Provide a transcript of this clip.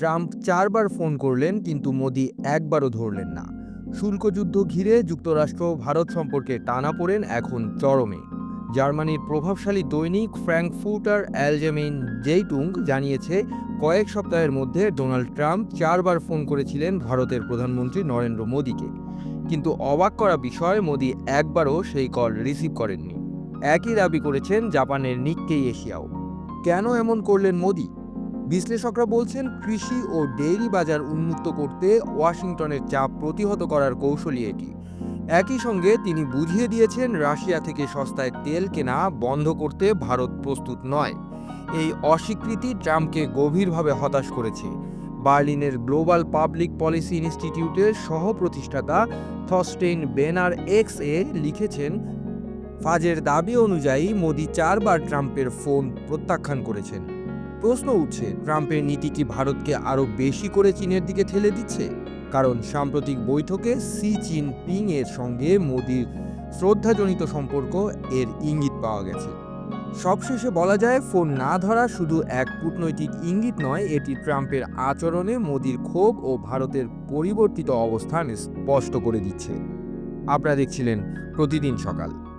Trump চারবার phone করলেন, কিন্তু মোদি একবারও ধরলেন না। শুল্কযুদ্ধ ঘিরে যুক্তরাষ্ট্র ভারত সম্পর্কে টানাপোড়েন এখন চরমে। জার্মানির প্রভাবশালী দৈনিক ফ্র্যাঙ্কফুটার অ্যালজেমেইন জেইটুং জানিয়েছে, কয়েক সপ্তাহের মধ্যে ডোনাল্ড ট্রাম্প চারবার ফোন করেছিলেন ভারতের প্রধানমন্ত্রী নরেন্দ্র মোদীকে। কিন্তু অবাক করা বিষয়, মোদি একবারও সেই কল রিসিভ করেননি। একই দাবি করেছেন জাপানের নিক্কেই এশিয়াও। কেন এমন করলেন মোদি? বিশ্লেষকরা বলছেন কৃষি ও ডেইরি বাজার উন্মুক্ত করতে ওয়াশিংটনের চাপ প্রতিহত করার কৌশলী এটি। একই সঙ্গে তিনি বুঝিয়ে দিয়েছেন রাশিয়া থেকে সস্তায় তেল কেনা বন্ধ করতে ভারত প্রস্তুত নয়। এই অস্বীকৃতি ট্রাম্পকে গভীরভাবে হতাশ করেছে। বার্লিনের গ্লোবাল পাবলিক পলিসি ইনস্টিটিউটের সহ প্রতিষ্ঠাতা থস্টেইন বেনার এক্স এ লিখেছেন, ফাজের দাবি অনুযায়ী মোদি চারবার ট্রাম্পের ফোন প্রত্যাখ্যান করেছেন। প্রশ্ন উঠছে, ট্রাম্পের নীতি কি ভারতকে আরও বেশি করে চীনের দিকে ঠেলে দিচ্ছে? কারণ সাম্প্রতিক বৈঠকে সি চিন পিং এর সঙ্গে মোদির শ্রদ্ধাজনিত সম্পর্ক এর ইঙ্গিত পাওয়া গেছে। সবশেষে বলা যায়, ফোন না ধরা শুধু এক কূটনৈতিক ইঙ্গিত নয়, এটি ট্রাম্পের আচরণে মোদির ক্ষোভ ও ভারতের পরিবর্তিত অবস্থান স্পষ্ট করে দিচ্ছে। আপনারা দেখছিলেন প্রতিদিন সকাল।